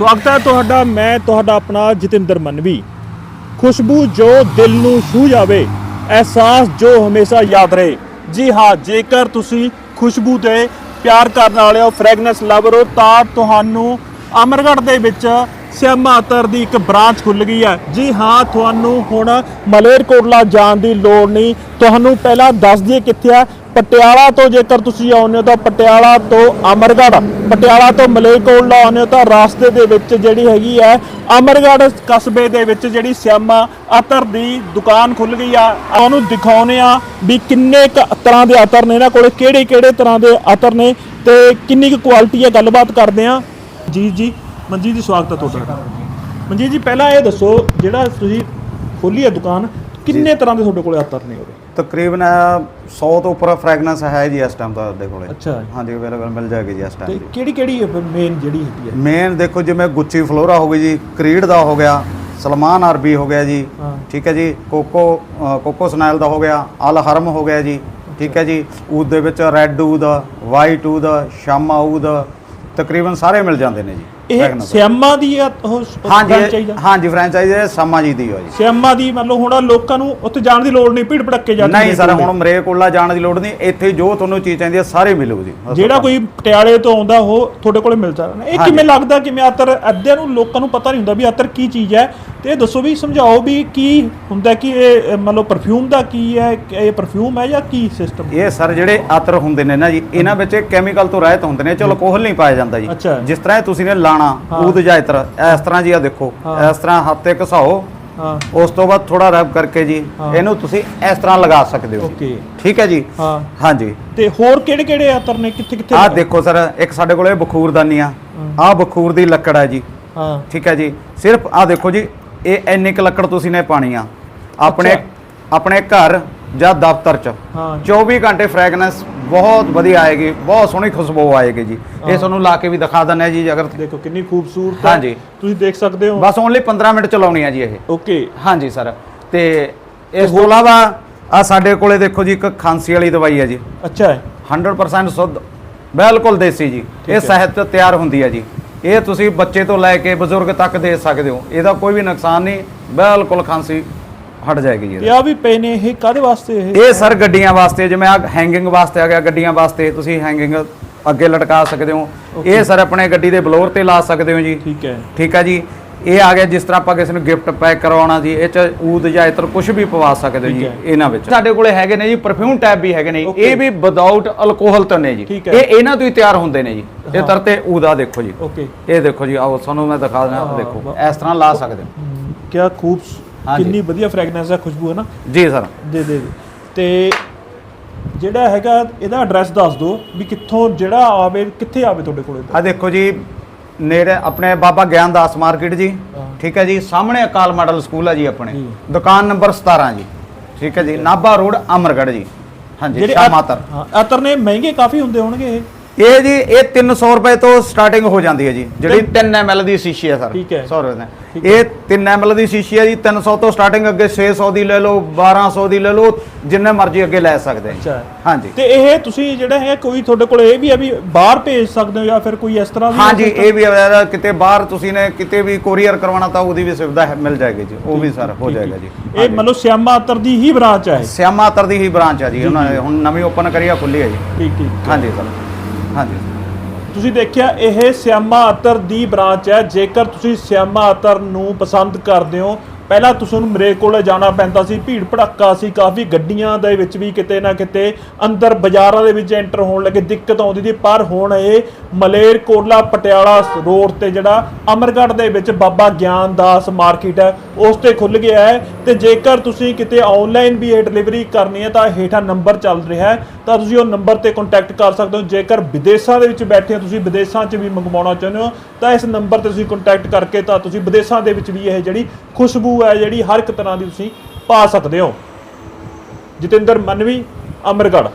ਸਵਾਗਤ ਹੈ ਤੁਹਾਡਾ, ਮੈਂ ਤੁਹਾਡਾ ਆਪਣਾ ਜਤਿੰਦਰ ਮਨਵੀ। ਖੁਸ਼ਬੂ ਜੋ ਦਿਲ ਨੂੰ ਛੂ ਜਾਵੇ, ਅਹਿਸਾਸ ਜੋ ਹਮੇਸ਼ਾ ਯਾਦ ਰਹੇ। ਜੀ ਹਾਂ, ਜੇਕਰ ਤੁਸੀਂ ਖੁਸ਼ਬੂ ਦੇ ਪਿਆਰ ਕਰਨ ਵਾਲੇ ਹੋ, ਫ੍ਰੈਗਨੈਂਸ ਲਵਰ ਹੋ, ਤਾਂ ਤੁਹਾਨੂੰ ਅਮਰਗੜ੍ਹ ਦੇ ਵਿੱਚ ਸਿਆਮਾ ਅਤਰ ਦੀ ਇੱਕ ਬ੍ਰਾਂਚ ਖੁੱਲ ਗਈ ਹੈ। ਜੀ ਹਾਂ, ਤੁਹਾਨੂੰ ਹੁਣ ਮਲੇਰਕੋਟਲਾ ਜਾਣ ਦੀ ਲੋੜ ਨਹੀਂ। ਤੁਹਾਨੂੰ ਪਹਿਲਾਂ ਦੱਸ ਦਈਏ ਕਿੱਥੇ ਆ ਪਟਿਆਲਾ ਤੋਂ ਜੇਕਰ ਤੁਸੀਂ ਆਉਂਦੇ ਹੋ ਤਾਂ ਪਟਿਆਲਾ ਤੋਂ ਅਮਰਗੜ੍ਹ, ਪਟਿਆਲਾ ਤੋਂ ਮਲੇਰਕੋਟਲਾ ਆਉਂਦੇ ਹੋ ਤਾਂ ਰਾਸਤੇ ਦੇ ਵਿੱਚ ਜਿਹੜੀ ਹੈਗੀ ਹੈ, ਅਮਰਗੜ੍ਹ ਕਸਬੇ ਦੇ ਵਿੱਚ ਜਿਹੜੀ ਸਿਆਮਾ ਅਤਰ ਦੀ ਦੁਕਾਨ ਖੁੱਲ ਗਈ ਆ। ਉਹਨੂੰ ਦਿਖਾਉਨੇ ਆ ਵੀ ਕਿੰਨੇ ਕੁ ਤਰ੍ਹਾਂ ਦੇ ਅਤਰ ਨੇ। ਇਹਨਾਂ ਕੋਲੇ ਕਿਹੜੇ ਕਿਹੜੇ ਤਰ੍ਹਾਂ ਦੇ ਅਤਰ ਨੇ ਤੇ ਕਿੰਨੀ ਕੁ ਕੁਆਲਿਟੀ ਹੈ। ਗੱਲਬਾਤ ਕਰਦੇ ਆ ਜੀ ਜੀ। ਮਨਜੀਤ ਜੀ ਸਵਾਗਤ ਹੈ ਤੁਹਾਡਾ। ਮਨਜੀਤ ਜੀ ਪਹਿਲਾਂ ਇਹ ਦੱਸੋ ਜਿਹੜਾ ਤੁਸੀਂ ਖੋਲੀ ਹੈ ਦੁਕਾਨ ਕਿੰਨੇ ਤਰ੍ਹਾਂ ਦੇ ਤੁਹਾਡੇ ਕੋਲੇ ਅਤਰ ਨੇ ਉਹਦੇ? ਤਕਰੀਬਨ 100 ਤੋਂ ਉੱਪਰ ਫ੍ਰੈਗਨੈਂਸ ਹੈ ਜੀ ਇਸ ਟਾਈਮ ਤੁਹਾਡੇ ਕੋਲੇ। ਅੱਛਾ। ਹਾਂਜੀ ਅਵੇਲੇਬਲ ਮਿਲ ਜਾਏਗੀ ਜੀ ਇਸ ਤੇ ਟਾਈਮ ਕਿਹੜੀ ਕਿਹੜੀ ਮੇਨ ਜਿਹੜੀ ਹੈਗੀ ਹੈ? ਮੇਨ ਦੇਖੋ ਜਿਵੇਂ ਗੁੱਚੀ ਫਲੋਰਾ ਹੋ ਗਈ ਜੀ ਕਰੀਡ ਦਾ ਹੋ ਗਿਆ ਸਲਮਾਨ ਅਰਬੀ ਹੋ ਗਿਆ ਜੀ ਠੀਕ ਹੈ ਜੀ ਕੋਕੋ ਕੋਕੋ ਸਨਾਇਲ ਦਾ ਹੋ ਗਿਆ ਅਲ ਹਰਮ ਹੋ ਗਿਆ ਜੀ ਠੀਕ ਹੈ ਜੀ ਊਦ ਦੇ ਵਿੱਚ ਰੈੱਡ ਊਦ ਵਾਈਟ ਊਦ ਸ਼ਾਮਾ ਊਦ ਤਕਰੀਬਨ ਸਾਰੇ ਮਿਲ ਜਾਂਦੇ ਨੇ ਜੀ। ਇਹ Fragrance। ਸਿਆਮਾ ਦੀ ਆ ਉਹ ਹਾਂਜੀ franchise ਆ? ਹਾਂਜੀ ਫਰੈਂਚਾਈਜ਼ ਇਹ ਸਾਮਾ ਜੀ ਦੀ ਹੋ ਜੀ ਸਿਆਮਾ ਦੀ ਮਤਲਬ ਹੁਣ ਲੋਕਾਂ ਨੂੰ ਉੱਥੇ ਜਾਣ ਦੀ ਲੋੜ ਨਹੀਂ ਭੀੜ ਭੜੱਕੇ ਜਾਂਦੇ ਨਹੀਂ ਸਰ ਹੁਣ ਮਰੇ ਕੋਲਾ ਜਾਣ ਦੀ ਲੋੜ ਨਹੀਂ ਇੱਥੇ ਜੋ ਤੁਹਾਨੂੰ ਚੀਜ਼ ਚਾਹੀਦੀ ਹੈ ਸਾਰੇ ਮਿਲੂ ਜੀ ਜਿਹੜਾ ਕੋਈ ਪਟਿਆਲੇ ਤੋਂ ਆਉਂਦਾ ਉਹ ਤੁਹਾਡੇ ਕੋਲੇ ਮਿਲ ਸਕਦਾ ਇਹ ਹਾਂਜੀ। ਕਿਵੇਂ ਲੱਗਦਾ ਕਿਵੇਂ ਅਤਰ ਅੱਧਿਆਂ ਨੂੰ ਲੋਕਾਂ ਨੂੰ ਪਤਾ ਨਹੀਂ ਹੁੰਦਾ ਵੀ ਅਤਰ ਕੀ ਚੀਜ਼ ਹੈ ਤੇ ਇਹ ਦੱਸੋ ਵੀ ਸਮਝਾਓ ਵੀ ਕੀ ਹੁੰਦਾ ਕਿ ਇਹ ਲਓ ਪਰਫਿਊਮ ਦਾ ਕੀ ਹੈ ਇਹ ਪਰਫਿਊਮ ਹੈ ਜਾਂ ਕੀ ਸਿਸਟਮ ਇਹ ਸਰ ਜਿਹੜੇ ਆਤਰ ਹੁੰਦੇ ਨੇ ਨਾ ਜੀ ਇਹਨਾਂ ਵਿੱਚ ਕੈਮੀਕਲ ਤੋਂ ਰਹਿਤ ਹੁੰਦੇ ਨੇ ਚਲੋ ਕੋਹਲ ਨਹੀਂ ਪਾਇਆ ਜਾਂਦਾ ਜੀ। ਜਿਸ ਤਰ੍ਹਾਂ ਤੁਸੀਂ ਨੇ ਲਾਣਾ। ਊਦ ਜਾਂ ਇਤਰ ਇਸ ਤਰ੍ਹਾਂ ਜੀ ਆ ਦੇਖੋ। ਇਸ ਤਰ੍ਹਾਂ ਹੱਥ ਤੇ ਘਸਾਓ ਹਾਂ। ਉਸ ਤੋਂ ਬਾਅਦ ਥੋੜਾ ਰਬ ਕਰਕੇ ਜੀ। ਇਹਨੂੰ ਤੁਸੀਂ ਇਸ ਤਰ੍ਹਾਂ ਲਗਾ ਸਕਦੇ ਹੋ ਠੀਕ ਹੈ ਜੀ? ਹਾਂ। ਹਾਂਜੀ। ਤੇ ਹੋਰ ਕਿਹੜੇ ਕਿਹੜੇ ਅਤਰ ਨੇ? ਕਿੱਥੇ ਕਿੱਥੇ ਆਹ ਦੇਖੋ ਸਰ ਇੱਕ ਸਾਡੇ ਕੋਲੇ ਬਖੂਰਦਾਨੀ ਆ ਬਖੂਰ ਦੀ ਲੱਕੜ ਹੈ ਜੀ। ਹਾਂ। ਠੀਕ ਹੈ ਜੀ? ਸਿਰਫ ਆਹ ਦੇਖੋ ਜੀ ਇਹ ਇੰਨੀ ਕੁ ਲੱਕੜ ਤੁਸੀਂ ਨੇ ਪਾਣੀ ਆ। ਆਪਣੇ। ਆਪਣੇ ਘਰ ਜਾਂ ਦਫ਼ਤਰ 'ਚ ਹਾਂ 24 ਘੰਟੇ ਫ੍ਰੈਗਨੈਂਸ ਬਹੁਤ ਵਧੀਆ ਆਏਗੀ ਬਹੁਤ ਸੋਹਣੀ ਖੁਸ਼ਬੂ ਆਏਗੀ ਜੀ। ਇਹ ਤੁਹਾਨੂੰ ਲਾ ਕੇ ਵੀ ਦਿਖਾ ਦਿੰਦੇ ਆ ਜੀ ਅਗਰ ਦੇਖੋ ਕਿੰਨੀ ਖੂਬਸੂਰਤ ਹੈ। ਹਾਂਜੀ। ਤੁਸੀਂ ਦੇਖ ਸਕਦੇ ਹੋ। ਬਸ ਓਨਲੀ 15 ਮਿੰਟ ਚਲਾਉਣੀ ਆ ਜੀ ਇਹ। ਓਕੇ। ਹਾਂਜੀ ਸਰ। ਤੇ ਇਸ ਤੋਂ ਇਲਾਵਾ ਆ ਸਾਡੇ ਕੋਲੇ ਦੇਖੋ ਜੀ ਇੱਕ ਖਾਂਸੀ ਵਾਲੀ ਦਵਾਈ ਹੈ ਜੀ। ਅੱਛਾ। ਹੈ 100% ਸ਼ੁੱਧ ਬਿਲਕੁਲ ਦੇਸੀ ਜੀ। ਇਹ ਸਿਹਤ ਤੋਂ ਤਿਆਰ ਹੁੰਦੀ ਹੈ ਜੀ। ਇਹ ਤੁਸੀਂ ਬੱਚੇ ਤੋਂ ਲੈ ਕੇ ਬਜ਼ੁਰਗ ਤੱਕ ਦੇ ਸਕਦੇ ਹੋ। ਇਹਦਾ ਕੋਈ ਵੀ ਨੁਕਸਾਨ ਨਹੀਂ ਬਿਲਕੁਲ ਖਾਂਸੀ ਹਟ ਜਾਏਗੀ। ਆ ਵੀ ਪਏ ਨੇ ਇਹ ਕਾਦੇ ਵਾਸਤੇ ਇਹ? ਇਹ ਸਰ ਗੱਡੀਆਂ ਵਾਸਤੇ ਜਿਵੇਂ ਆ ਹੈਂਗਿੰਗ ਵਾਸਤੇ ਆ ਗਿਆ ਗੱਡੀਆਂ ਵਾਸਤੇ ਤੁਸੀਂ ਹੈਂਗਿੰਗ ਅੱਗੇ ਲਟਕਾ ਸਕਦੇ ਹੋ। ਇਹ ਸਰ ਆਪਣੇ ਗੱਡੀ ਦੇ ਬਲੋਰ ਤੇ ਲਾ ਸਕਦੇ ਹੋ ਜੀ। ਠੀਕ ਹੈ। ਠੀਕ ਹੈ ਜੀ। ਇਹ ਆ ਗਿਆ ਜਿਸ ਤਰ੍ਹਾਂ ਆਪਾਂ ਕਿਸੇ ਨੂੰ ਗਿਫਟ ਪੈਕ ਕਰਵਾਉਣਾ ਜੀ ਇਹ ਚ ਊਦ ਜਾਂ ਇਤਰ ਕੁਝ ਵੀ ਪਵਾ ਸਕਦੇ ਹੋ ਜੀ। ਇਹਨਾਂ ਵਿੱਚ ਸਾਡੇ ਕੋਲੇ ਹੈਗੇ ਨੇ ਜੀ ਪਰਫਿਊਮ ਟੈਬ ਵੀ ਹੈਗੇ ਨੇ. ਇਹ ਵੀ ਵਿਦਆਊਟ ਅਲਕੋਹਲ ਤੋਂ ਨੇ ਜੀ। ਇਹ ਇਹਨਾਂ ਤੋਂ ਹੀ ਤਿਆਰ ਹੁੰਦੇ ਨੇ ਜੀ ਇਹ। ਤਰਤੇ ਊਦਾ ਦੇਖੋ ਜੀ ਓਕੇ ਇਹ ਦੇਖੋ ਜੀ ਆਓ ਤੁਹਾਨੂੰ ਮੈਂ ਦਿਖਾ ਦਿੰਦਾ ਦੇਖੋ। ਇਸ ਤਰ੍ਹਾਂ ਲਾ ਸਕਦੇ ਹੋ ਕਿਆ ਹਾਂਜੀ। ਕਿੰਨੀ ਵਧੀਆ ਫ੍ਰੈਗਨੈਂਸ ਹੈ ਖੁਸ਼ਬੂ ਹੈ ਨਾ ਜੀ ਸਰ ਦੇ ਦੇ। ਤੇ ਜਿਹੜਾ ਹੈਗਾ ਇਹਦਾ ਐਡਰੈਸ ਦੱਸ ਦਿਓ ਵੀ ਕਿੱਥੋਂ ਜਿਹੜਾ ਆਵੇ ਕਿੱਥੇ ਆਵੇ ਤੁਹਾਡੇ ਕੋਲੇ ਆ ਦੇਖੋ ਜੀ ਨੇੜੇ ਆਪਣੇ ਬਾਬਾ ਗਿਆਨਦਾਸ ਮਾਰਕੀਟ ਜੀ। ਠੀਕ ਹੈ ਜੀ ਸਾਹਮਣੇ ਅਕਾਲ ਮਾਡਲ ਸਕੂਲ ਹੈ ਜੀ ਆਪਣੇ। ਦੁਕਾਨ ਨੰਬਰ 17 ਜੀ ਠੀਕ ਹੈ ਜੀ ਨਾਭਾ ਰੋਡ ਅਮਰਗੜ੍ਹ ਜੀ ਹਾਂਜੀ ਜਿਹੜੇ ਸ਼ਾਮਾਤਰ ਹਾਂ ਅਤਰ ਨੇ ਮਹਿੰਗੇ ਕਾਫੀ ਹੁੰਦੇ ਹੋਣਗੇ ਇਹ ਇਹ ਜੀ ਇਹ 300 ਰੁਪਏ ਤੋਂ ਸਟਾਰਟਿੰਗ ਹੋ ਜਾਂਦੀ ਹੈ ਜੀ ਜਿਹੜੀ 3 ml ਦੀ ਸ਼ੀਸ਼ੀ ਹੈ ਸਰ। ਠੀਕ ਹੈ। 100 ਰੁਪਏ ਇਹ 3 ml ਦੀ ਸ਼ੀਸ਼ੀ ਹੈ ਜੀ 300 ਤੋਂ ਸਟਾਰਟਿੰਗ ਅੱਗੇ 600 ਦੀ ਲੈ ਲਓ 1200 ਦੀ ਲੈ ਲਓ ਜਿੰਨੇ ਮਰਜ਼ੀ ਅੱਗੇ ਲੈ ਸਕਦੇ ਅੱਛਾ। ਹਾਂ ਹਾਂਜੀ। ਤੇ ਇਹ ਤੁਸੀਂ ਜਿਹੜਾ ਹੈ ਕੋਈ ਤੁਹਾਡੇ ਕੋਲ ਇਹ ਵੀ ਹੈ ਵੀ ਬਾਹਰ ਭੇਜ ਸਕਦੇ ਹੋ ਜਾਂ ਫਿਰ ਕੋਈ ਇਸ ਤਰ੍ਹਾਂ ਵੀ ਹੈ ਹਾਂਜੀ? ਇਹ ਵੀ ਅਵੇਲੇਬਲ ਕਿਤੇ ਬਾਹਰ ਤੁਸੀਂ ਨੇ ਕਿਤੇ ਵੀ ਕੋਰੀਅਰ ਕਰਵਾਉਣਾ ਤਾਂ ਉਹਦੀ ਵੀ ਸੁਵਿਧਾ ਹੈ- ਮਿਲ ਜਾਏਗੀ ਜੀ ਉਹ ਵੀ ਸਰ ਹੋ ਜਾਏਗਾ ਜੀ। ਇਹ ਮਤਲਬ ਸਿਆਮਾ ਅਤਰ ਦੀ ਹੀ ਬ੍ਰਾਂਚ ਹੈ ਇਹ। ਸਿਆਮਾ ਅਤਰ ਦੀ ਹੀ ਬ੍ਰਾਂਚ ਹੈ ਜੀ ਉਹਨਾਂ ਨੇ ਹੁਣ ਨਵੀਂ ਓਪਨ ਕਰੀ ਆ ਖੁੱਲੀ ਹੈ ਜੀ। ਠੀਕ ਠੀਕ। ਹਾਂਜੀ ਸਰ। ਹਾਂਜੀ। ਤੁਸੀਂ ਦੇਖਿਆ, ਇਹ ਸਿਆਮਾ ਅਤਰ ਦੀ ਬ੍ਰਾਂਚ ਹੈ। ਜੇਕਰ ਤੁਸੀਂ ਸਿਆਮਾ ਅਤਰ ਨੂੰ ਪਸੰਦ ਕਰਦੇ ਹੋ ਪਹਿਲਾਂ ਤੁਸੀਂ ਨੂੰ ਮਰੇ ਕੋਲੇ ਜਾਣਾ ਪੈਂਦਾ ਸੀ, ਭੀੜ ਭੜੱਕਾ ਸੀ, ਕਾਫੀ ਗੱਡੀਆਂ ਦੇ ਵਿੱਚ ਵੀ ਕਿਤੇ ਨਾ ਕਿਤੇ ਅੰਦਰ ਬਾਜ਼ਾਰਾਂ ਦੇ ਵਿੱਚ ਐਂਟਰ ਹੋਣ ਲੱਗੇ, ਦਿੱਕਤ ਆਉਂਦੀ ਸੀ। ਪਰ ਹੁਣ ਇਹ ਮਲੇਰ ਕੋਟਲਾ ਪਟਿਆਲਾ ਰੋਡ ਤੇ ਜਿਹੜਾ ਅਮਰਗੜ੍ਹ ਦੇ ਵਿੱਚ ਬਾਬਾ ਗਿਆਨਦਾਸ ਮਾਰਕੀਟ ਹੈ, ਉਸ ਤੇ ਖੁੱਲ ਗਿਆ ਹੈ। ਤੇ ਜੇਕਰ ਤੁਸੀਂ ਕਿਤੇ ਆਨਲਾਈਨ ਵੀ ਇਹ ਡਿਲੀਵਰੀ ਕਰਨੀ ਹੈ, ਤਾਂ ਹੇਠਾਂ ਨੰਬਰ ਚੱਲ ਰਿਹਾ ਹੈ। ਤਾਂ ਤੁਸੀਂ ਉਹ ਨੰਬਰ ਤੇ ਕੰਟੈਕਟ ਕਰ ਸਕਦੇ ਹੋ। ਜੇਕਰ ਵਿਦੇਸ਼ਾਂ ਦੇ ਵਿੱਚ ਬੈਠੇ ਹੋ, ਤੁਸੀਂ ਵਿਦੇਸ਼ਾਂ 'ਚ ਵੀ ਮੰਗਵਾਉਣਾ ਚਾਹੁੰਦੇ ਹੋ, ਤਾਂ ਇਸ ਨੰਬਰ ਤੇ ਤੁਸੀਂ ਕੰਟੈਕਟ ਕਰਕੇ ਤਾਂ ਤੁਸੀਂ ਵਿਦੇਸ਼ਾਂ ਦੇ ਵਿੱਚ ਵੀ ਇਹ ਜਿਹੜੀ ਖੁਸ਼ਬੂ ਹੈ ਜਿਹੜੀ ਹਰ ਇੱਕ ਤਰ੍ਹਾਂ ਦੀ ਤੁਸੀਂ ਪਾ ਸਕਦੇ ਹੋ। ਜਤਿੰਦਰ ਮਨਵੀ ਅਮਰਗੜ੍ਹ।